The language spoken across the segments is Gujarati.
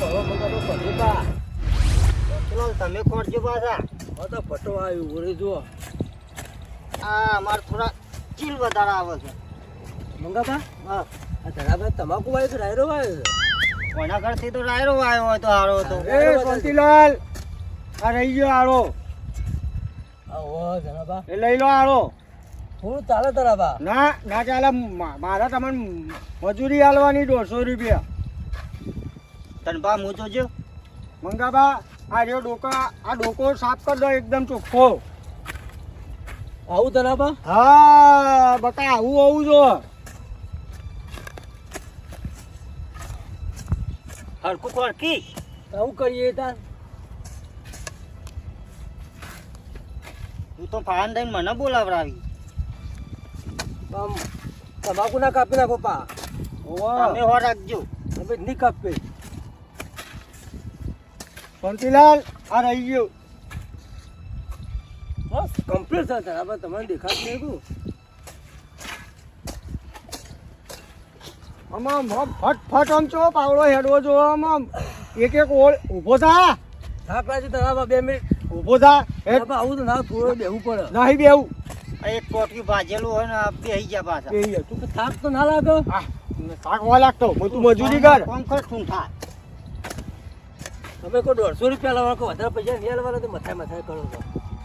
પડો કોણ તમે ખોટજો પાછા હવે તો ફટો આવ્યું ઓરે જુઓ આ અમારે થોડા ચીલ વધારે આવે છે. મંગાબા હા. આ ધરાભાઈ તમાકુ વાય કે રાયરો વાયો છે. કોના ઘરથી તો રાયરો આવ્યો હોય તો હારો હતો. એ શાંતિલાલ આ રહી ગયો આળો આવો ધરાભા. એ લઈ લો આળો થોડું ચાલે ધરાભા. ના ના ચાલે મારા તમને મજૂરી આલવાની દોઢસો રૂપિયા. તનભા હું જોજો મંગાબા આ રહ્યો ડોકો આ ડોકો સાફ કરી દો એકદમ ચોખ્ખો. આવું ધરાભા હા બકા આવું આવું જો. હરકું ખોરકી આવું કરીએ તાર. હું તો ફાન દઈને મને બોલાવડાવી. તમાકુ ના કાપી નાખો પા. તમે હો રાખજો. તમે નહીં કાપે શાંતિલાલ આ રહી ગયો. બસ કમ્પ્લીટ છે ધરાભા તમને દેખાતું નહીં આમાં આમ ફટ ફટ આમ છો પાવડો હેડવો જો આમ આમ. એક એક ઓળ ઊભો થા. થાક લાગી બે મિનિટ. ઊભો થા. આવું તો ના થોડો પડે. નહીં બેહવું. એક પોટકી ભાજેલું હોય ને બે ગયા પાછા. તું થાક તો ના લાગે? આ હોવા લાગતો. હું તું મજૂરી કર. કોમ કર ઠૂંઠા તમે કોઈ દોઢસો રૂપિયા લાવવા કોઈ વધારે પૈસા નહીં લાવવાના તો મથાય મથાય કરો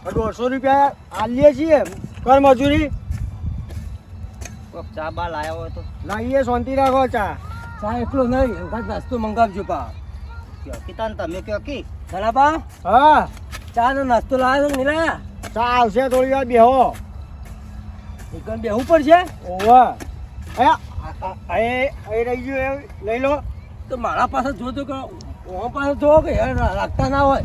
તો દોઢસો રૂપિયા આલીએ છીએ કર મજૂરી. ચા બા લાયા હોય તો. લાવીએ શાંતિ રાખો ચા. ચા એકલો નહીં એકાદ નાસ્તો મંગાવજો પા કયો કીધા તમે કયો કી? બા? હા. ચા નો નાસ્તો લાવ્યો નહીં લાયા? ચા આવશે થોડી વાર બેહો. એકન બેહવું પડશે? ઓવા. અયા એ રહી ગયું એ લઈ લો. તો મારા પાસે જોતો કે ઓમ જો કે યાર ના હોય.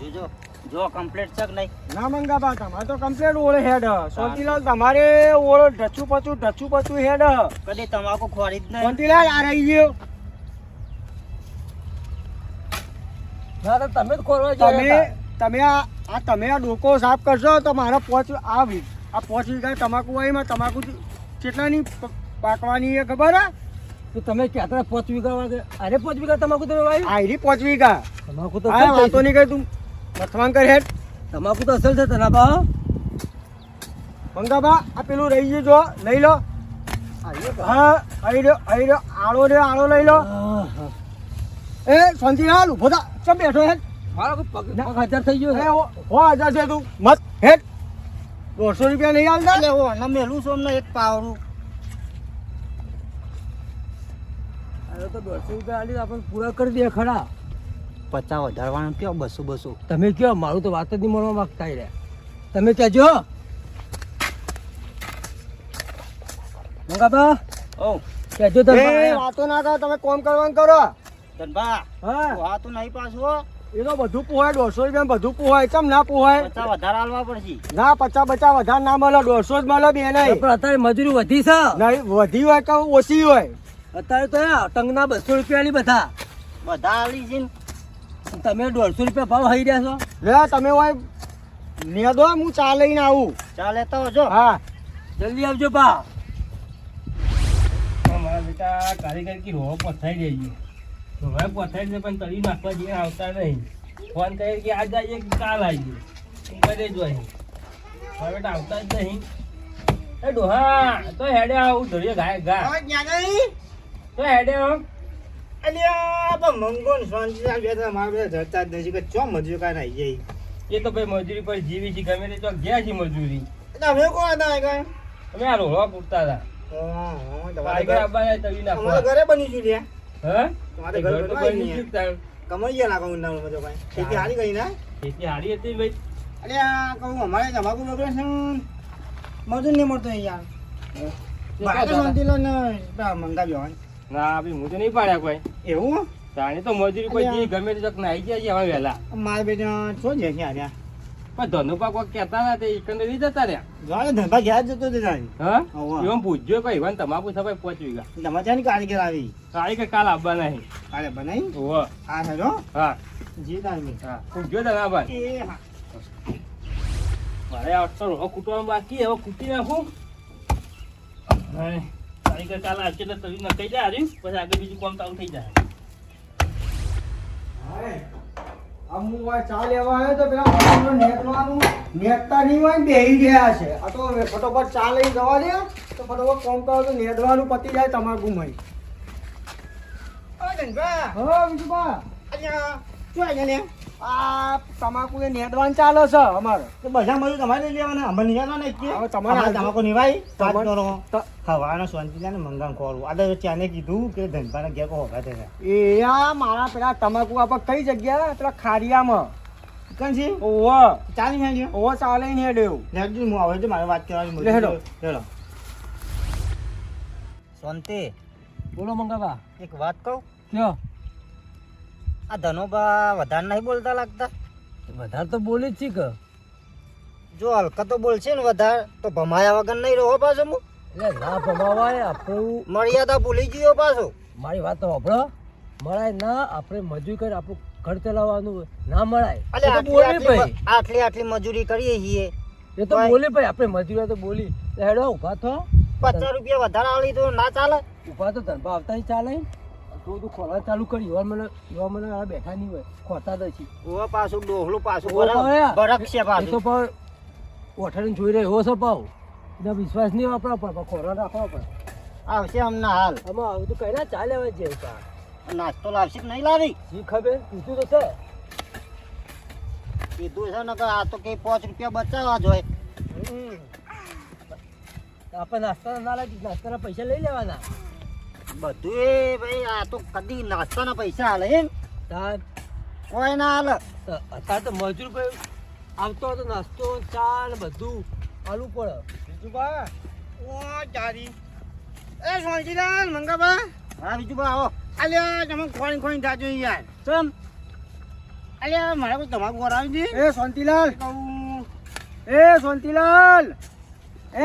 જોજો. જો કમ્પ્લીટ છે કે નહીં? ના મંગા બા તમારે તો કમ્પ્લેટ ઓળે હેડ. શાંતિલાલ તમારે ઓળો ઢચું પચું ઢચું પચું હેડ. કદી તમાકુ ખોરી જ નહીં. શાંતિલાલ આ રહી ગયો. ના તમે જ ખોરવા તમે તમે આ તમે આ ડોકો સાફ કરશો તો મારા પોચ આ આ પોચ વીઘા તમાકુ વાયમાં તમાકુ કેટલાની પાકવાની એ ખબર હે? તો તમે કહેતા પાંચ વીઘા વાગે? અરે પાંચ વીઘા તમાકુ તમે વાવી આયરી પોચ વીઘા. તમાકુ તો આ વાતો નહીં કરી તું. મથવાન કર હેડ. તમાકુ તો અસલ છે ધરાભા મંગાબા આ પેલું રહી ગયું જો. લઈ લો. હા આઈ રહ્યો આઈ રહ્યો આળો રે આળો લઈ લો. એ શાંતિલાલ ઊભો થા. ચમ બેઠો હેડ? મારો પગ હજાર થઈ ગયો હો હજાર છે તું. મત. હેડ. દોઢસો રૂપિયા નહીં હાલતા એટલે હું અને મેલું છું અમને એક પાવરું અરે તો દોઢસો રૂપિયા આલી આપણે પૂરા કરી દે ખરા. પચાસ વધારવાનું કયો? બસો બસો. તમે કયો? મારું તો વાત જ નહીં મળવા માંગતા રહ્યા તમે કહેજો. મંગાબા ઓ. કહેજો તમે વાતો ના કરો. તમે કોમ કરવાનું કરો. ધનભા હા. હા નહીં પાછું. એ તો બધું પોહાય દોઢસો રૂપિયા બધું પોહાય. કેમ ના પોહાય? પચાસ વધારે હાલવા પડશે. ના પચાસ પચાસ વધારે ના મળે. દોઢસો જ મળે બે નહીં પણ અત્યારે મજૂરી વધી છે. નહીં વધી હોય કે ઓછી હોય? અત્યારે તો ટંગના બસો રૂપિયાની બધા. બધા આવી છે તમે દોઢસો રૂપિયા ભાવ હઈ રહ્યા છો? લે તમે હોય લે દો હું ચા લઈને આવું. ચાલે તો હોજો હા. જલ્દી આવજો બા. મારા બેટા કારીગર કી રોહ પથાઈ રહી ગયો હવે પથાઈ ને પણ તળી નાખવા જઈએ આવતા નહીં. ફોન કરે કે આજ આવીએ કે કાલ આવીએ હું કરે જ અહીં? મારા બેટા આવતા જ નહીં. એ ડોહા તો હેડે આવું ધોરીએ ગાય ગા હવે નહીં. તો હેડે અલ્યા પણ મંગો ને શાંતિ સાહેબ બે ત્રણ મારા બધા જતા જ નથી કે ચો મજૂર કાંઈ આવી જાય. એ તો ભાઈ મજૂરી પર જીવી છે ગમે તે તો ગયા છે મજૂરી. તમે કોણ હતા કઈ અમે આ રોહવા પૂરતા હતા. ઘરે બની છું ત્યાં? હા? તમારે ઘર બની નહીં કમાઈ ઊંડાણું બધું કઈ ખેતી હારી ગઈ ને? ખેતી હારી હતી ભાઈ. અલ્યા કહું અમારે તમાકુ બગડે છે મજૂર નહીં મળતો યાર બહાર લો ને. મંગાવ્યો હોય. ના ભાઈ હું તો નહીં પાડ્યા કોઈ. એવું? જાણે તો મજૂરી કોઈ જી ગમે તે ચક નાઈ ગયા છે હવે વહેલા. મારા બેટા છો છે ક્યાં રહ્યા? પણ ધનુપા કોઈ કહેતા હતા તે એકંદર નહીં જતા રહ્યા. જોડે ધંધા ઘેર જતો તે તારી હા. એમ પૂછજો કોઈ વન તમાકુ સભાઈ પહોંચવી ગયા તમારે ત્યાંની કારીગર આવી? કાળી કે કાલ આવવા નહીં. કાલે બનાવી ઓહો હા હેલો હા. જી તારી હા. પૂછજો તને ભાઈ. એ હા. મારે આટલો રોહ કૂટવાનું બાકી હવે કૂટી નાખું. હા કાળી કે કાલ આવશે એટલે તરી નખાઈ જાય હારી પછી આગળ બીજું કામ ચાલુ થઈ જાય. અમુ હોય ચા લેવા આવ્યો તો પેલા પાણીનો નેતવાનું નેતતા નહીં હોય ને બેહી ગયા છે. આ તો ફટોફટ ચા લઈ જવા દે તો ફટોફટ કોમ કરો તો નેદવાનું પતી જાય તમાકુ મય ઓ ધનભા હા અહીંયા શું આવ્યા લે આ તમાકુ એ નેદવાનું ચાલે છે અમારે. તો બધા મજૂર તમારે લઈ લેવાના અમે એક હવે તમારે તમાકુ નિભાઈ વાત કરો હવાનો શાંતિ ને મંગામ ખોરું. આ તો ચાને કીધું કે ધનભાના ઘેર કોઈ હોગા થયા એ આ મારા પેલા તમાકુ આપણે કઈ જગ્યા પેલા ખારિયામાં છે? ઓવો ચાલી ઓવો ચાલે ને હેડ્યો. હું આવે તો મારે વાત કરવાની હેડો. હેડો. શાંતિ બોલો મંગાવા. એક વાત કહું? કયો આ ધનોબા વધારે નહીં બોલતા લાગતા? વધારે તો બોલી જ છી કે. જો હલકા તો બોલશે ને વધારે તો ભમાયા વગર નહીં રહો પાછો હું. એટલે ના ભમાવાય આપણું મર્યાદા ભૂલી ગયો પાછો. મારી વાત તો સાંભળો. મળાય ના આપણે મજૂરી કરી આપણું ઘર ચલાવવાનું ના મળાય. આટલી આટલી મજૂરી કરીએ છીએ. એ તો બોલી ભાઈ આપણે મજૂરી તો બોલી. તો હેડો ઊભા થો. પચાસ રૂપિયા વધારે આલી તો ના ચાલે. ઊભા તો ધનભા આવતા ય ચાલે બધું ખોલા ચાલુ કરી. યુવાન મને યુવાન મને આ બેઠા નહીં હોય. ખોતા જ છે ઓ પાછું ડોહલું પાછું બરક છે એ તો પણ ઓઠાડીને જોઈ રહ્યો છો પાવ એનો વિશ્વાસ નહીં વાપરવો પડે ખોરા રાખવા પડે આવશે અમને હાલ. આમાં આવું તો કઈ ના ચાલે હવે જે. નાસ્તો લાવશે કે નહીં લાવી? જી ખબર. કીધું તો છે. કીધું છે ને કે આ તો કઈ પાંચ રૂપિયા બચાવવા જોઈએ. આપણે નાસ્તા ના લાગી નાસ્તાના પૈસા લઈ લેવાના. બધું ભાઈ આ તો કદી નાસ્તાના પૈસા હાલે એમ કોઈ ના હાલે અત્યારે તો મજૂર ભાઈ આવતો હતો નાસ્તો ચા ને બધું આલું પડે. બીજુબા ઓ જારી એ સોનજીલાલ મંગાબા. હા બીજું બા આવો. અલ્યા તમે ખોણી ખોણી જાજો યાર ચમ? અલ્યા મારે કોઈ તમાકુ વરાવી દે? એ શાંતિલાલ એ શાંતિલાલ એ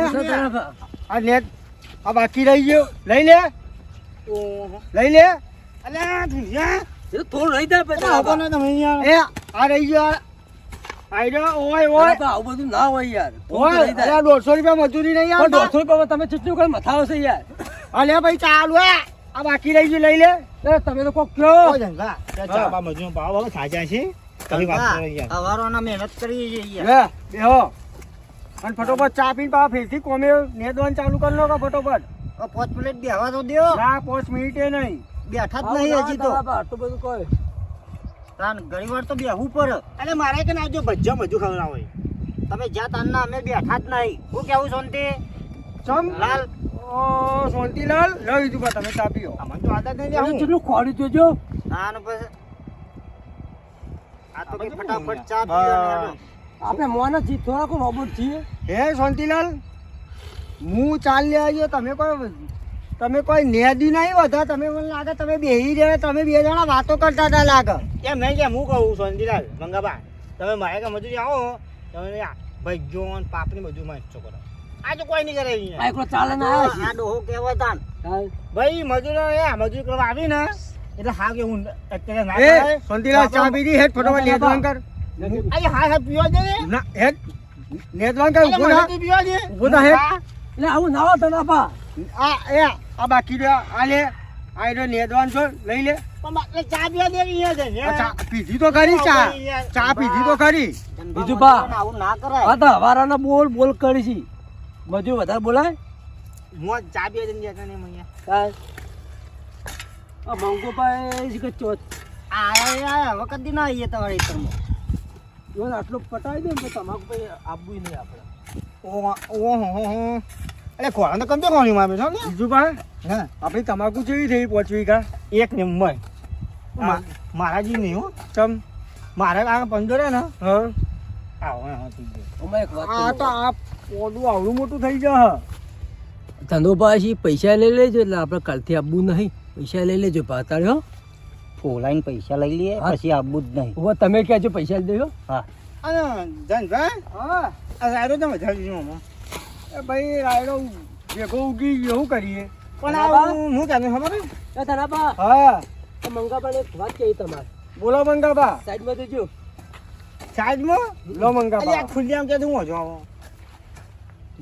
આ નેટ આ બાકી રહી ગયો. લઈ લે. લઈ લે. અલ્યા થોડું રહી દે પછી આપો ને તમે યાર એ આ રહી ગયો આ. આયરો ઓય ઓય. તારા બધું ના હોય યાર. થોડું રહી જાય. દોઢસો રૂપિયા મજૂરી નહીં આવે દોઢસો રૂપિયા તમે ચૂંટણી કરી મથાવો છે યાર. અલ્યા ભાઈ ચાલુ હે. આ બાકી રહી ગયું લઈ લે. એ તમે તો કોક કયો ઓ જંગા મજૂર ભાવ હવે છે. તમે વાત કરો યાર. અવારોના મહેનત કરી યાર. બેહો. અને ફટોફટ ચા પીને પાછા ફેરથી કોમે નેદવાનું ચાલુ કરી લો કે ફટોફટ. પાંચ મિનિટ બેહવા તો દો ના પાંચ મિનિટે નહીં. બેઠા જ નહીં હજી તો. આટલું બધું કોઈ. તાન ઘણી વાર તો બેહવું પડે. અરે મારે કે ના જો ભજ્જા મજુ હોય. તમે જ્યાં તાનના અમે બેઠા જ નહીં. હું કેવું શાંતિ? ચમ? લાલ. ઓ શાંતિલાલ લઈ લીધું બા તમે ચા અમને તો આદત નહીં હું કેટલું ખોડી જોજો તાન પછી આ તો કે ફટાફટ ચા. પીઓ આપણે મોના જી થોડા કોઈ રોબોટ છીએ. હે શાંતિલાલ હું ચાલી આવ્યો તમે કોઈ તમે કોઈ નેદી નહીં વધા. તમે મને લાગે તમે બેહી રહ્યા તમે બે જણા વાતો કરતા હતા લાગે. એમ નહીં કે હું કહું શાંતિલાલ મંગાબા તમે મારે કે મજૂરી આવો. તમે ભાઈ ભજ્જો પાપની બધું માં છો. કરો આ તો કોઈ નહીં કરે અહીંયા. એકલો ચાલે ના આ ડોહો કહેવાય તાન. ભાઈ મજૂર એ મજૂર કરવા આવી ને એટલે હા કે હું અત્યારે ના કરે. શાંતિલાલ ચા પીધી હેડ ફટોફટ નેદવાન કર. અરે હા હા પીવા દે. ને ના હેઠ નેદવાન કર ઊભો ના પીવા દે. ઊભો ના હેઠ. એટલે આવું ના તો ના પા. આ એ આ બાકી રહ્યા. આ લે આ રહ્યો નેદવાન છો. લઈ લે. પણ ચા પીવા દે અહીંયા છે ચા પીધી તો ખરી ચા. ચા પીધી તો ખરી. બીજું બા. આવું ના કરાય. હા તો હવારાના બોલ બોલ કરી છી. મજૂર વધારે બોલાય? હું ચા પીવા જઈને જતા અહીંયા. કાંઈ. આ મંગો ભાઈ કે ચોથ. આ આયા હવે કદી ના આવીએ તમારે આટલો પટાવી દે ને તો તમાકુ ભાઈ આપવું નહીં આપણે. અરે ખોળા તો કંપે ખોળી માં બેઠો ને બીજું ભાઈ? હા? આપણી તમાકુ જેવી થઈ પહોંચવી કા એક નંબર. મા- મારા જી નહીં હો. ચમ? મારે આ પંદર હે ને. હા. આવો હા થઈ ગયો. ઓમાં એક વાત આ તો આ પોડું આવડું મોટું થઈ જા ધંધો પાછી પૈસા લઈ લેજો એટલે આપણે કાલથી આપવું નહીં. પૈસા લઈ લેજો પાતાળ્યો ફોલાઈને પૈસા લઈ લઈએ. પછી આવવું જ નહીં. હવે તમે કહેજો પૈસા લઈ દેજો હા. અને જનભાઈ હા. તો મજા આવી મામા એ ભાઈ રાયડો ભેગો ઉગી ગયો શું કરીએ? પણ આ હું તને ખબર એ ધનાબા બા હા મંગાભાઈ એક વાત કહી તમારે. બોલો મંગાબા. સાઈડમાં દેજો સાઈડમાં? લો મંગાબા. અલ્યા ખુલ્લી કે હું હજો આવો.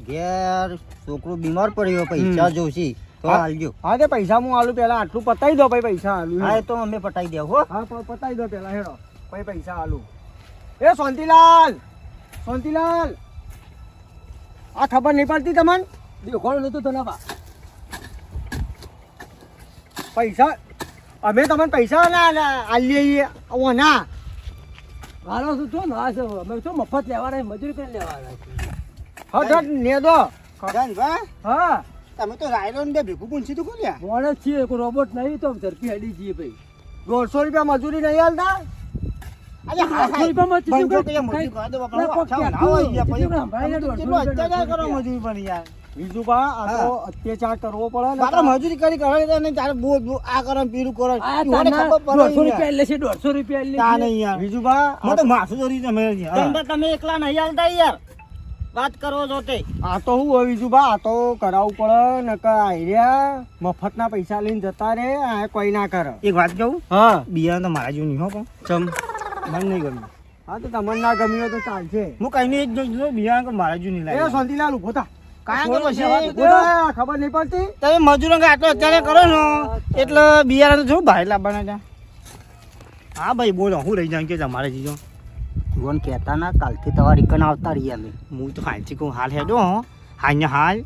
ઘેર છોકરો બીમાર પડ્યો પૈસા જોશી. તો હાલજો. હા તે પૈસા હું આલું પેલા આટલું પતાવી દો ભાઈ પૈસા આલું. હા તો અમે પતાવી દેવ હો. હા પતાવી દો પેલા હેડો. ભાઈ પૈસા આલું. એ શાંતિલાલ! શાંતિલાલ! આ ખબર નહીં પડતી તમને? દેખોડો નતો તને પૈસા અમે તમને પૈસા ના આલીએ છીએ ઓ ના મારો શું છો ના છે અમે શું મફત લેવાના મજૂરી કરી લેવાના હટ હટ ને દો. હા. તમે તો રાયરો ને ભેગું પણ તો ખોલ્યા? મોડે છીએ કોઈ રોબોટ નહીં તો ઝડપી હડી જઈએ ભાઈ. દોઢસો રૂપિયા મજૂરી નહીં હાલતા? અરે હા, હા. રૂપિયામાં ચીચું બંધો કે મજૂરી કરવા દો બાપા. ના, કોક પાછા ક્યાંક ના હોય તું યાર, ચીચું પછી. સંભાળીને તમે તો દોઢસો કેટલો અત્યાચાર કરો દોઢસો મજૂરી યાર બીજું બા આ તો અત્યાચાર કરવો પડે ને. બાપા મજૂરી કરી કરે તો નહીં તારે બહુ બહુ આ કરો પીરું કરો. આ ખબર દોઢસો પડે રૂપિયા એટલે છે દોઢસો રૂપિયા એટલે તા નહીં યાર બીજું બા મને તો માથું દોરી તમે હા. તમે એકલા નહીં હાલતા યાર. વાત કરો છો તે. આ તો હું બીજું બા આ તો કરાવવું પડે ને કે આયર્યા મફતના પૈસા લઈને જતા રે આ કોઈ ના કરે. એક વાત કહું? હા. બિયારણ તો મારા જેવું નહીં હો પણ. ચમ. મને નહીં ગમ્યું. હા તો તમને ના ગમ્યું તો ચાલશે. હું કઈ નહીં જોઈ જો બિયારણ કે મારા જેવું નહીં લાગે શાંતિલાલ ઊભો થા. ખબર નહીં પડતી. તમે મજૂરો આટલો અત્યારે કરો ને એટલે બિયારણ તો શું ભાઈ લાવવાના ત્યાં હા ભાઈ બોલો હું રહી જાઉં કે તમારે જીજો? ભગવાન કહેતા ના કાલથી તમારી કન આવતા રહીએ અમે. હું તો હાલથી કહું હાલ હેડો હો. અહીંયા હાલ.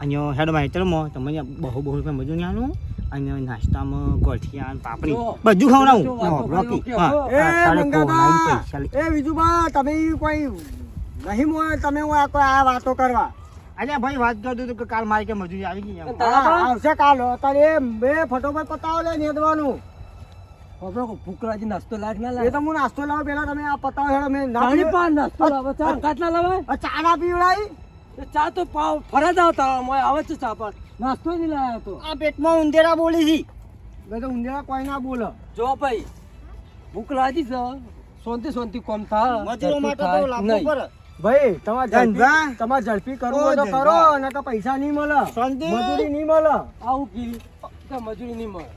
અહીંયા હેડો માહિતરમાં તમે અહીંયા બહુ બહુ રૂપિયા મજૂર નહીં આનું અહીંયા નાસ્તામાં ગોઠિયા ને પાપડી. બધું ખવડાવું રોકી એ પૈસા? એ બીજું બા તમે કોઈ નહીં મોય તમે હું આ કોઈ આ વાતો કરવા અલ્યા ભાઈ વાત કરતો હતો કે કાલ મારી કે મજૂરી આવી ગઈ? આવશે કાલ અત્યારે એ બે ફટોફટ પતાવો લે નેદવાનું ભૂખરાજી નાસ્તો લાગ ના એ લાગે તો હું નાસ્તો લાવો પેલા તમે આ પતાવો હેડો મેં નાની પણ નાસ્તો લાવે ચા કાટલા લાવે ચા ના પીવડાવી ચા તો ફરજ આવતા આવે છે ચા પણ નાસ્તો નહીં લાવ્યો તો આ પેટમાં ઉંદેરા બોલી છી. તો ઉંદેરા કોઈ ના બોલો. જો ભાઈ ભૂખ લાગી છે. શાંતિ શાંતિ કોમ થા મજૂરો માટે તો થાય. પર ભાઈ તમારે ઝડપી તમારે ઝડપી કરવું હોય તો કરો ના તો પૈસા નહીં મળે. શાંતિ? મજૂરી નહીં મળે. આવું કી મજૂરી નહીં મળે.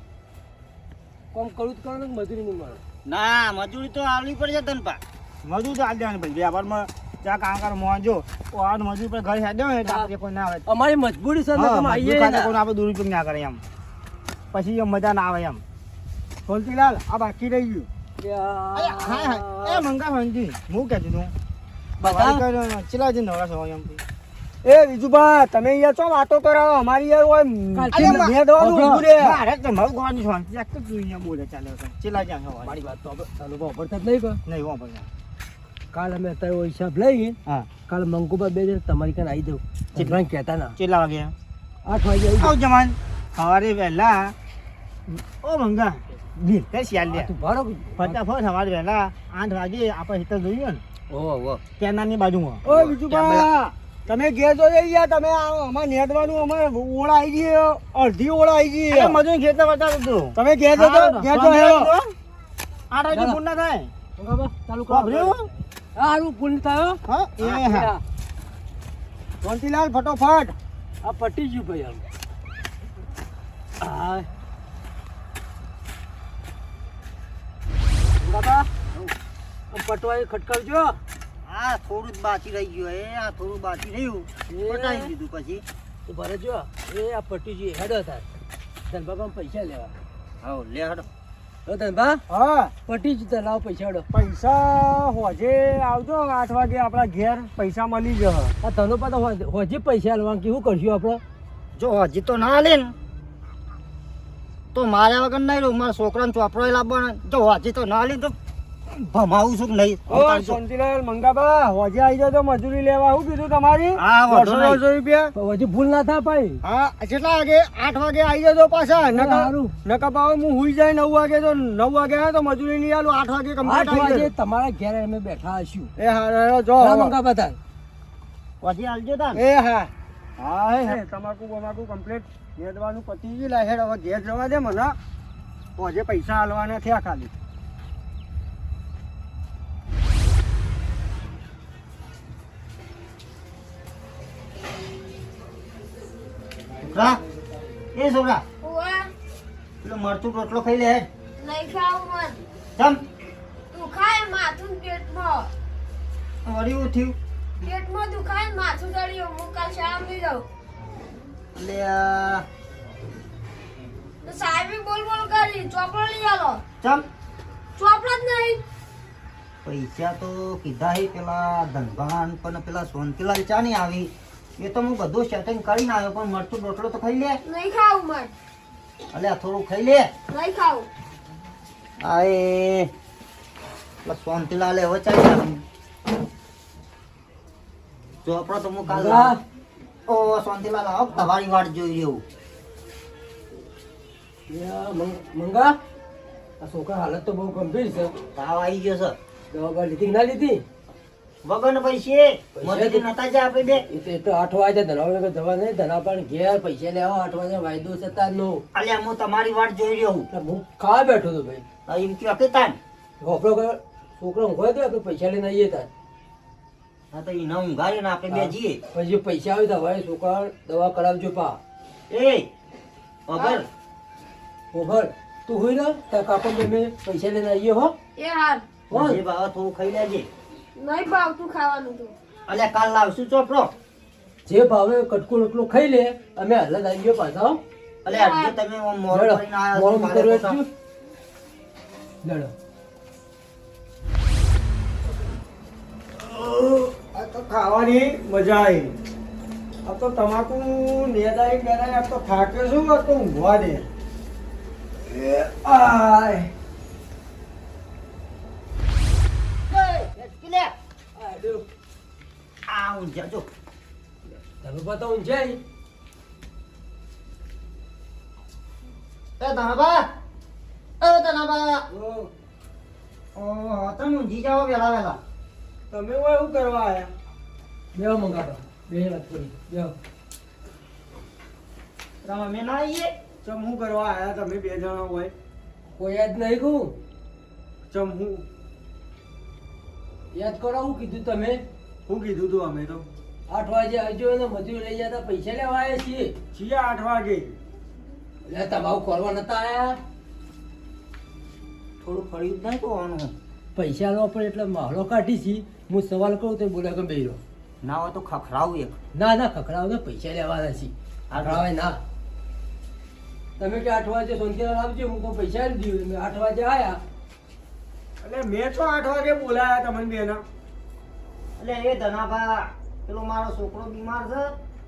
કોમ કરું જ કરો ને મજૂરી નહીં મળે. ના મજૂરી તો આવવી પડશે તને પા મજૂરી તો આલ ભાઈ. વ્યાપારમાં ત્યાં કામ કર મોંજો આ મજૂર પર ઘરે હેડ્યો ને તો કોઈ ના આવે. અમારી મજબૂરી છે હા, તમે આઈએ આવીએ કોઈ ના. આપણે દુરુપયોગ ના કરે એમ. પછી એમ મજા ના આવે એમ. ફોલતીલાલ આ બાકી રહી ગયું. હા, હા. એ મંગા ભાંજી હું કહેતું તું. બધા? ચલા જે નવરા છો એમ. એ બા તમે અહીંયા છો વાતો કરાવો? અમારી યાર કાલથી મેં દવાનું અભરા. રે. મારે તો ગોવાની શાંતિ એક જ તું અહીંયા બોલે ચાલે ચલા જ્યાં મારી વાત તો નહીં નહીં ભાઈ કાલ અમે અત્યારે હિસાબ લઈ હા. કાલ મંગુબા બે જણ તમારી કાન આવી દઉં ચિત્રાંગ કહેતા ના. ચેલા વાગે? આઠ વાગે આવી જમાન. સવારે વહેલા. ઓ મંગા બીર કઈ શિયાલ લે. તું ભાડો ફટાફટ સવારે વહેલા આઠ વાગે આપણે હિતર જોઈએ ને. ઓ ઓ. કેનાની બાજુમાં. ઓ બીજું બા તમે ઘેર જો જઈ ગયા તમે અમારે નેદવાનું અમારે ઓળા આવી ગઈ અડધી ઓળા આવી ગઈ મજૂર ખેતર બતાવું તું તમે ઘેર તો ઘેર જો આઠ વાગે પૂર્ણ થાય. ચાલુ કરો. હારું પૂર્ણ થયો? હા એ હા આ ફટોફટ. આ પટી ગયું ભાઈ આમ બાબા પટવાઈ ખટકાવજો. આ થોડું જ બાકી રહી ગયું એ આ થોડું બાકી રહ્યું. પટાઈ દીધું પછી. તું ભરે જો એ આ પટી જે હેડો થાય ધનબાબા પૈસા લેવા. હા લે હડો. ધનબા હા. પટી જ તો લાવ પૈસા પૈસા હોજે આવજો આઠ વાગે આપણા ઘેર પૈસા મળી જશે. આ ધનો પાછા હોજી પૈસા લેવા કેવું કરશું આપણે? જો હજી તો ના લે તો મારા વગર નહીં રહું મારા છોકરાને ચોપડો લાવવાનો. જો હોજી તો ના લે તો ભમાવું છું કે નહીં? ઓ શાંતિલાલ મંગાબા હોજે આવી જાઓ તો મજૂરી લેવા. શું કીધું તમારી? હા, દોઢસો દોઢસો રૂપિયા. હજી ભૂલ ના થાય ભાઈ. હા કેટલા વાગે? આઠ વાગે આવી જજો પાછા. નકા પાવ હું હુઈ જાય નવ વાગે તો નવ વાગે આવે તો મજૂરી નહીં આલું. આઠ વાગે કમ્પ્લીટ આઠ વાગે તમારા ઘેર અમે બેઠા હશું. એ હા જો. મંગાબા થાય પછી હાલજો તાન. એ હા. હા હે. હે તમાકુ બમાકુ કમ્પ્લીટ નેદવાનું પતી ગયું. લા હવે ઘેર જવા દે મને. હોજે પૈસા હાલવાના થયા ખાલી. છોકરા એ છોકરા પેલો મરચું રોટલો ખાઈ લે. નહીં ખાવું મન. ચમ? દુખાય માથું પેટમાં વળી થયું. પેટમાં દુખાય માથું ચડ્યું હું કાલ શાળા નહીં જાઉં એટલે આ ચોપડો લઈ આલો. ચમ? ચોપડો જ નહીં. પૈસા તો કીધા હે પેલા ધનભાન પણ પેલા સોનકીલાલ ચા નહીં આવી? એ તો હું બધું સેટિંગ કરીને આવ્યો પણ મરચું રોટલો તો ખાઈ લે. નહીં ખાવું મર. અલે થોડું ખાઈ લે. નહીં ખાવું. આય પેલા સોનતીલાલે હવે ચાલી જો આપણો તો હું કાલ મંગા ઓ સોનતીલાલ આવો તમારી વાટ જોઈ લેવું યા, મંગા આ છોકરા હાલત તો બહુ ગંભીર છે. તાવ આવી ગયો છે. દવા લીધી ના લીધી? વગર પૈસે. મજૂરી નતા જા આપી દે. એ તો આઠ વાગે ધનાવડે કે દવા નહીં ધના પણ ઘેર પૈસા લેવા આઠ વાગે વાયદો છે તાર નો. અલ્યા હું તમારી વાટ જોઈ રહ્યો હું હું ખાવા બેઠો હતો ભાઈ. એમ કયો કે તાન. ગોપરો કે છોકરો ઊંઘવા દે આપણે પૈસા લઈને આવીએ તાર. હા તો એના ઊંઘાડ્યો ને આપણે બે જઈએ. પછી પૈસા આવે તો હવે છોકરા દવા કરાવજો પા. એ વગર. ઓગર તું હોય ને તાર કાપડ મેં પૈસા લઈને આવીએ હો. એ હાર હો જે બાવા થોડું ખાઈ લેજે. નહીં ભાવતું ખાવાનું તું. અલ્યા કાલ લાવશું ચોપડો. જે ભાવે કટકો રોટલો ખાઈ લે અમે હાલ આવી ગયો પાછા અલે અલ્યા આજે તમે આમ મોડો મોડું કરવું તો. લડો આ તો ખાવાની મજા આવી. આ તો તમાકુ નેદાઈ બેદાઈ આ તો થાકે છું આ તો ઊંઘવા દે. એ આય. આ ઊંઝા જો તમે બતાવો જય એ ધનાબા એ ધનાબા ઓહો તમે ઊંઝી જાઓ વેલા વેલા તમે હોય શું કરવા આયા બેવા મંગાવો બે વાત કરી બેહો. તમે ના આવીએ ચમ હું કરવા આયા તમે બે જણા હોય કોઈ જ નહીં કહું ચમ હું યાદ કરો હું કીધું તમે? હું કીધું તું અમે તો. આઠ વાગે આવજો અને મજૂર લઈ જતા પૈસા લેવા આવ્યા છીએ. છીએ આઠ વાગે. એટલે તમારું કરવા નતા આવ્યા થોડું ફળ્યું જ નહીં કહેવાનું પૈસા લો પણ એટલે માળો કાઢી છી. હું સવાલ કરું તો બોલે કે બેરો ના હોય તો ખખડાવું એક. ના ના ખખડાવ ને પૈસા લેવાના છે. ખખડાવે ના. તમે કે આઠ વાગે સોનતીલાલ આવજો હું તો પૈસા આપી દીધું. આઠ વાગે આયા. એટલે મેં તો આઠ વાગે બોલાયા તમને બેના. એટલે એ ધનાભા પેલો મારો છોકરો બીમાર છે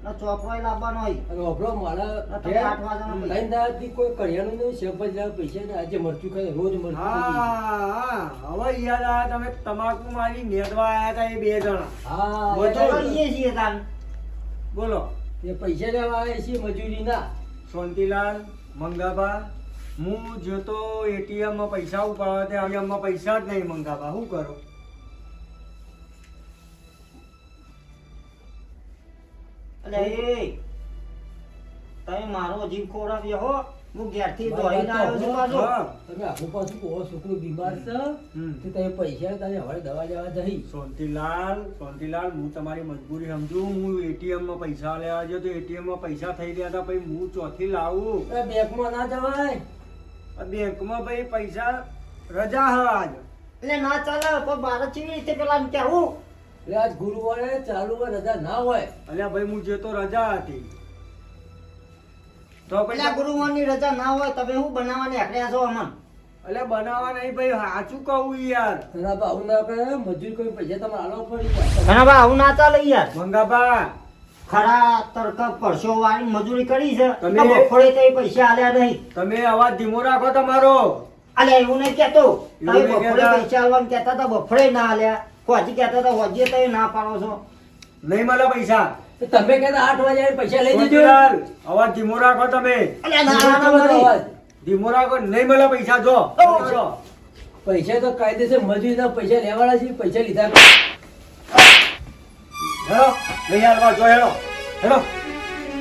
ને ચોપડો લાવવાનો હોય. ઓભળો મારા આઠ વાગ્યાના. ત્રણ દાડાથી કોઈ કરિયાણું નહીં શાકભાજી લાવે પૈસા ને આજે મરચું ખાય રોજ મરચું હા હવે યાદ આવ્યા તમે તમાકુ મારી નેદવા આયા હતા એ બે જણા. હા. એટલે કરીએ છીએ તાન. બોલો. એ પૈસા લેવા આવે છે મજૂરી ના શાંતિલાલ મંગાબા હું જોતો એટીએમમાં પૈસા ઉપાડવા તે આવી માં પૈસા જ નહીં મંગાવા શું કરો? તમે મારો જીવ ખોરાવ્યો હો હું ઘેરથી દોડીને આવ્યો છું પાછો. તમે આખું પાછું કહો છોકરું બીમાર છે હમ. તમે પૈસા હવે દવા લેવા જઈ? શાંતિલાલ શાંતિલાલ હું તમારી મજબૂરી સમજુ હું એટીએમમાં પૈસા લેવા ગયો એટીએમમાં પૈસા થઈ ગયા હતા પછી હું ચોથી લાવું. એ બેંકમાં ના જવાય? બેંકમાં ભાઈ પૈસા રજા હ આજ. એટલે ના ચાલે પણ મારે કેવી રીતે પેલા કેવું એટલે આજ ગુરુવારે ચાલુ હોય રજા ના હોય. અલ્યા ભાઈ હું જે તો રજા હતી. તો પછી ગુરુવારની રજા ના હોય તમે શું બનાવવાની આકડ્યા છો અમન એટલે બનાવવા નહીં ભાઈ સાચું કહું યાર. ના ભાવ ના આપણે મજૂર કોઈ પૈસા તમારે આલો પડી. ઘણા બા ના ચાલે યાર. મંગાબા ખરા તડકા પરસો વાળી મજૂરી કરી છે. તમે- બફોડે તો પૈસા આલ્યા નહીં. તમે અવાજ ધીમો રાખો તમારો. અલે એવું નહીં કેતો તમે કહેતા. પૈસા આલવાનું કેતા તો બફોડે ના આલ્યા. હોજી કેતા તો હોજીએ તો ના પાડો છો. નહીં મળે પૈસા. તમે કેતા આઠ વાગે પૈસા લઈ જજો અવાજ ધીમો રાખો તમે. અલ્યા ના ના મળી. અવાજ. ધીમો રાખો નહીં મળે પૈસા જો. પૈસા. તો કાયદેસર મજૂરીના પૈસા લેવાના છે પૈસા લીધા હેલો નહીં હાલવા જો હેલો હેલો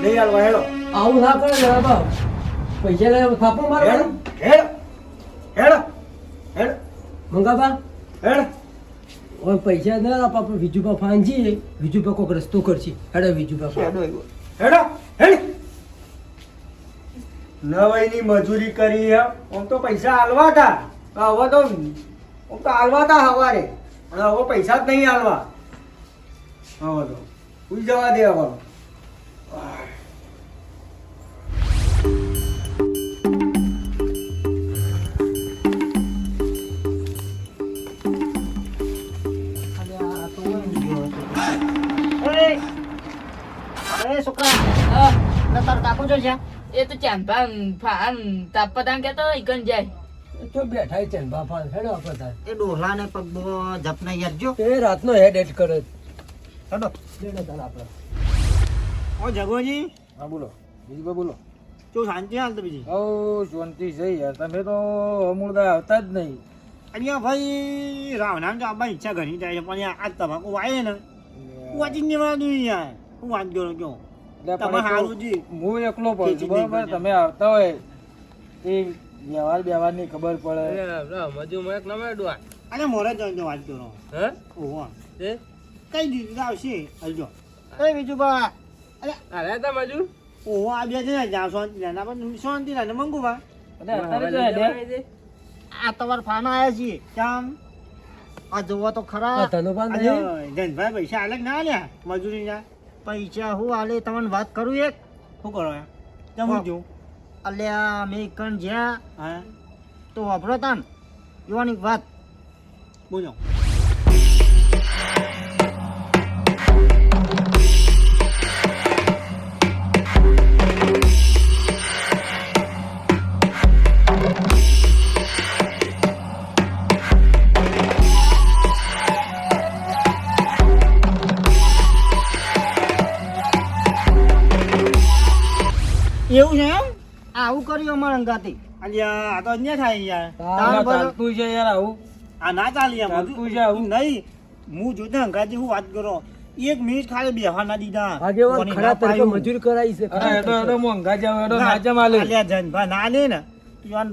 નહીં હાલવા હેલો. આવું ના કરે જરા બા પૈસા લે થાપો હેલો મારવાનું હેલો હેલો હેલો. મંગાબા. હેલો. હવે પૈસા ના આપા આપણે વિજુબા ફાંજીએ વિજુબા કોઈક રસ્તો કરશે. હેડો વિજુબા હેડો હેલો નવાઈની મજૂરી કરી હે આમ તો પૈસા હાલવા હતા હવે તો આમ તો હાલવા હતા હવારે પણ હવે પૈસા જ નહીં હાલવા આવવાનું. ઉઈ જવા દે આવવાનું. એ તો ચાંભા ફાન તાપતાન કે તો ઈકન જાય. તો બેઠા ચંબા ફાન હેડો આપતા એ ડોલા ને પગ જપના યાર જો. એ રાત નો હેડ એટ કરે હેડો લેડો ચાલ આપણે ઓ જગોજી હા બોલો. બીજું બોલો. શું શાંતિ હાલ તો બીજી. ઓ શાંતિ છે યાર. તમે તો અમૂળદા આવતા જ નહીં. અહીંયા ભાઈ રાવના તો આપવાની ઈચ્છા ઘણી થાય છે પણ આ તમાકુ વાય ને. વાંચી જ જવાનું યાર. હું છું. એટલે તમે સારું હારું જી. હું એકલો પડું છું બરાબર? તમે આવતા હોય એ વ્યવહાર વ્યવહારની ખબર પડે. મજુ મને નમે ડુઆ અને મોરે વાત કરો. હે? ઓહો. એ કઈ દીધું આવશે? હલજો એ બીજું ભા અરે તા મજુ ઓહો આ બે છે ને શાંતિ ના. પણ શાંતિ ના મંગુ બા. આ તમાર ફાના આયા છીએ. કેમ? આ જોવા તો ખરા. અરે? ધનભાઈ પૈસા અલગ ના લ્યા મજૂરી ના. પૈસા હું આલે તમને વાત કરું એક? શું કરો એમ? તમે જો અલ્યા મેં કણ જ્યાં. હા. તો વાપરો તાન. યુવાની વાત. બોલો. અંગાથી અલ્યા આ તો અન્યાય થાય યાર. તાર. ચાલતું છે યાર આવું. આ ના ચાલે યાર ચાલતું છે આવું. નહીં હું જોતા અંગાજી હું વાત કરો. એક મિનિટ ખાલી બેહવા ના દીધા. આગેવાન ખરા ના તરીકે. મજૂરી કરાઈ છે. અરે હેડો હેડો મોંઘા જાવ હેડો નાચે માલે. અલ્યા જનભા ના લે ને. તું આન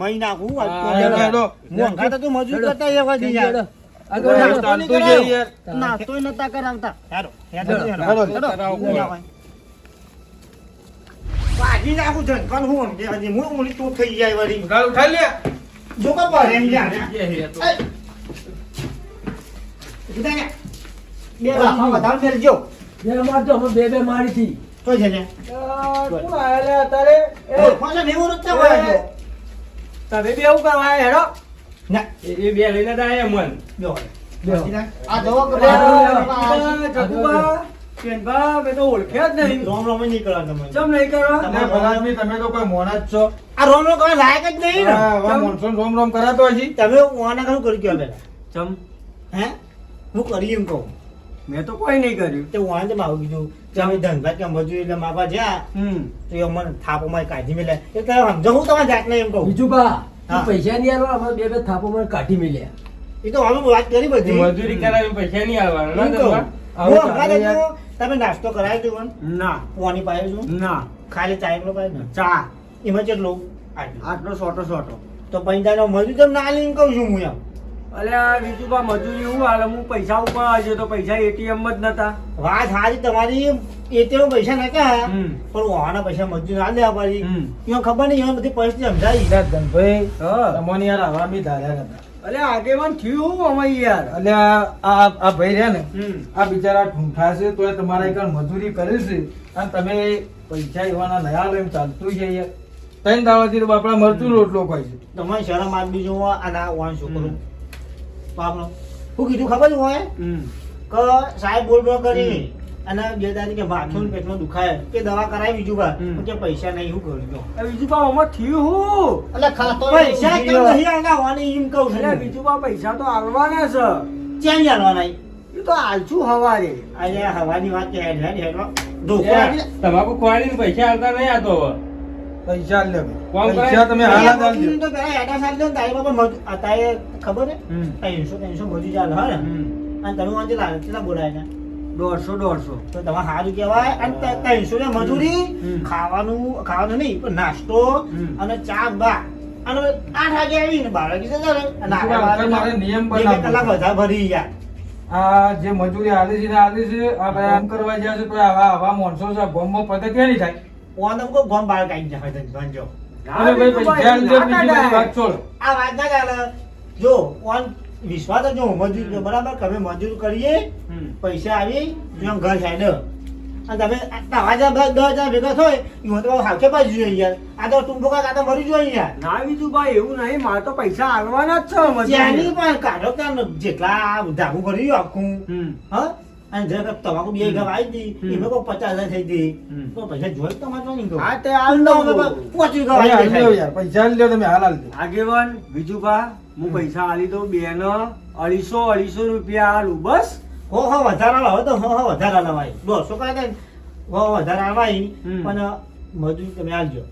મહી નાખું વાત હા, કરો. મોંઘા તો તું મજૂર કરતા એ વખત હેડો, યાર હેડો. આગળ. ચાલતું છે યાર. નાસ્તોય નતા કરાવતા. હેડો, હેડો, હેડો, હેડો, હેડો. કરાવો, હેડો. કરાવો. વાગી નાખું જનભાન હું સમજે? હજી હું ઊંઘી તું થઈ જાય વળી. ઉઠાડ ઉઠાડ લે. જો કે પડે એમ યાર ને. બે બે મારજો, અમે બે બે મારી થી તો છે ને. કોણ આયા લે એ, ઓળખો ને એવું રસ્તા વાળા છો. તમે બે એવું કરવા આયા હેડો. ના. એ બે લઈને તો આયા મન જો. આ જોવો કે અરે, બાજુ- જગુબા, કેનભા, મેં તો ઓળખ્યા જ નહીં. રોમ રોમ નહીં કરવા તમે ચમ નહીં કરવા? તમે લે, તમે તો કોઈ મોણા જ છો. આ રોમ રોમ કરવા લાયક જ નહીં ને? હવે મોનસૂન રોમ રોમ કરાતો હજી. તમે ઓના કરું કરી ગયો પેલા ચમ. હે? હું કરી એમ કહું. મેં તો કોઈ નહીં કર્યું. તે વાંધે તો મારું કીધું. તમે ધંધા કે મજૂરી એટલે માગવા જ્યાં. હમ. તો એ મને થાપો માં કાઢી મેલે સમજો હું તમારે જાતને એમ કહું. બીજું બા પૈસા નહીં આલવા અમારે બે બે થાપો માં કાઢી મેલ્યા. એ તો અમે વાત કરી બધી. મજૂરી કરાવી પૈસા નહીં આવવાના તમે નાસ્તો કરાવી દો ના. પાણી પાયો છું? ના. ખાલી ચા એકલો પાયો ને ચા. એમાં કેટલું? આટલું. આટલો સોટો સોટો. તો પૈસાનો મજૂર તો ના લઈને કહું છું હું એમ? અલે આ બીજું મજૂરી હું હાલ. હું પૈસા ઉપર આજે તો પૈસા એટીએમ જ નતા. વાત સારી તમારી. એટીએમ પૈસા નાખ્યા. પણ વાહના પૈસા મજૂર ના લેવા પાડી ખબર નહીં બધી પરિસ્થિતિ સમજાવી. તમને યાર આવા બી ધાર્યા નતા. અલે આગેવાન થયું હું અમે યાર. અલે આ આ ભાઈ રહ્યા ને આ બિચારા ઠૂંઠા છે તોય તમારા એક મજૂરી કરે છે. અને તમે પૈસા એવાના નયા લઈને ચાલતું છે યાર. ત્રણ દાવાથી તો બાપડા મરતું રોટલો ખાય છે. તમારી શરમ આપી જો આના વાન છોકરો. બાપનો હું કીધું ખબર હોય? કે સાહેબ બોલ બોલ કરી અને બે દાદી કે માથું ને પેટમાં દુખાય. કે દવા કરાય બીજું વાર. કે પૈસા નહીં હું કરું જો બીજું બા આમાં થયું હું? એટલે ખાતો પૈસા કેમ નહીં. આના આલવાની એમ કહું છું. બીજું બા પૈસા તો આલવાના છે. ક્યાં આલવાના એ તો આલશું હવારે. આજે હવાની વાત કે હેડ હેડ હેડ. ધોકો. તમાકુ ખવાડીને પૈસા આવતા નહીં આતો હવે. પૈસા લે? પૈસા તમે હાલા દાલ તો પેલા હેડા સાલ દો તારી બાપા મજૂર ખબર હે હમ. ત્રણસો ત્રણસો મજૂર ચાલે હા ને? અને તમે વાંચે લાગે કેટલા બોલાય ને દોઢસો દોઢસો. તો તમારે સારું કહેવાય. અને ત્રણસો ને મજૂરી ખાવાનું ખાવાનું નહીં પણ નાસ્તો અને ચા બા અને આઠ વાગે આવી ને બાર વાગે જતા નિયમ કલાક વધારે ભરી ગયા. આ જે મજૂરી આલી છે ને આલી છે આપણે આમ કરવા જ્યાં છે આવા આવા માણસો છે ગોમમાં પતે ક્યાં નહીં થાય? ઓન કોઈ ગોમ બાર કાઈ જાય ભાંજો અરે ભાઈ પૈસા આલજો, બીજી વાત છોડો. આ વાત ના ચાલે જો ઓન વિશ્વાસ જ જો મજૂર બરાબર અમે મજૂર કરીએ પૈસા આવી એમ ઘર સાઈડ. અને તમે આટલા હજાર દસ દસ હજાર ભેગા થાય એમાં તો હાથે પાછી જોઈએ યાર. આ તો ટૂંકો કાંક આ તો મરી જોઈએ યાર ના બીજું ભાઈ એવું નહીં. મારે તો પૈસા આલવાના જ છે ત્યાંની પણ કાઢો ત્યાં જેટલા ધાબુ કર્યું આખું. હા? અને તમાકુ બે આવી હતી એમાં કોઈ પચાસ હજાર થઈ હતી તો પૈસા જોઈ તમારે નહીં હા તે હાલ. પહોંચી ગયા ભાઈ, હાલ ભાઈ લ્યો યાર, પૈસા લ્યો તમે હાલ હાલ આગેવાન બીજું ભા હું પૈસા આલી દઉં બેન અઢીસો અઢીસો રૂપિયા આલું બસ. હો હો વધારે લાવો તો હો હો વધારે લવાય. દોઢસો કાંઈ કાંઈ હો હો વધારે આલવાય પણ મજૂરી તમે આલજો.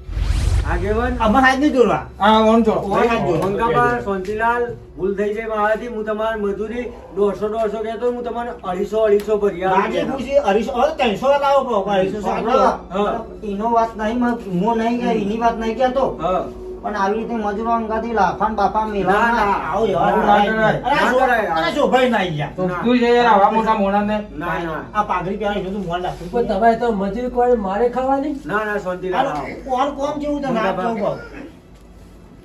આગેવાન. અમારે હાથ નહીં દોરવા હા વાંધો. ઓય મંગાબા શાંતિલાલ ભૂલ થઈ જાય મારાથી હું તમારે મજૂરી દોઢસો દોઢસો કહેતો હું તમારે અઢીસો અઢીસો ભરી આજે પૂછી અઢીસો ત્રણસો લાવો પણ અઢીસો. એનો વાત નહીં મ- હું નહીં એની વાત નહીં કહેતો. હા. પણ આવી રીતે મજૂરો અંગાથી લાફાન બાફા ના, ના. આવો. અરે ના ગયા. તું શું છે યાર આવા મોટા મોણાને? ના ના આ પાઘડી પહેરાવી છે તો. પણ તો મજૂરી કોઈ મારે ખાવાની ના ના કોણ કોમ જેવું છે ના.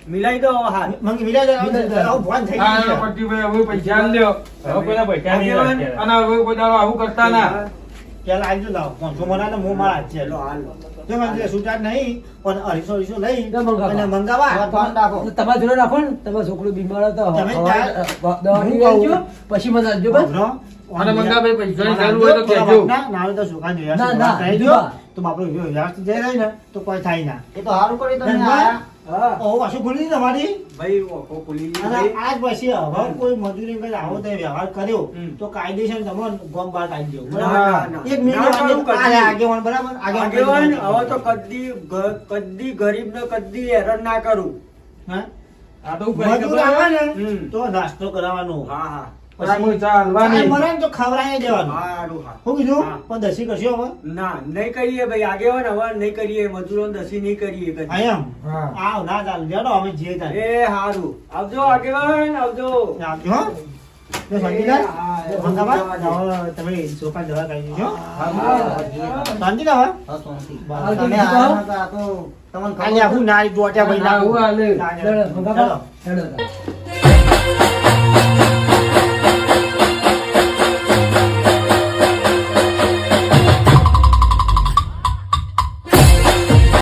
મિલાઈ દો હાથ મંગી મિલા જરા મિલા જરા. આવું ભોન થઈ હા, ગયું હા. પટ્ટીભાઈ, હવે પૈસા આલ લ્યો. હવે કોઈના પૈસા. અને હવે કોઈ દાડો આવું કરતા ના પેલા આવજો લાવો. પાંચસો મણા મોં મારા છે. લો હાલ તમારા જોડે રાખો ને તમારો છોકરો બીમાર હતો. પછી મને આપજો બસ. તો કોઈ થાય ના. એ તો સારું કરી તમે ઓ પાછું ખુલી તમારી ભાઈ ઓખો ખુલી અને આજ પછી હવે કોઈ મજૂરી કરી આવો તે વ્યવહાર કર્યો તો કાયદેસર તમે ગોમ બહાર કાઢી દો. ના. એક મિનિટ. આગેવાન બરાબર? આગેવાન હવે તો કદી કદી ગરીબ ને કદી હેરાન ના કરું. હા? આ તો મજૂર આવે ને તો નાસ્તો કરાવવાનો હા હા. તમને ખાલી આખું ના જોટ્યા ભાઈ. ના,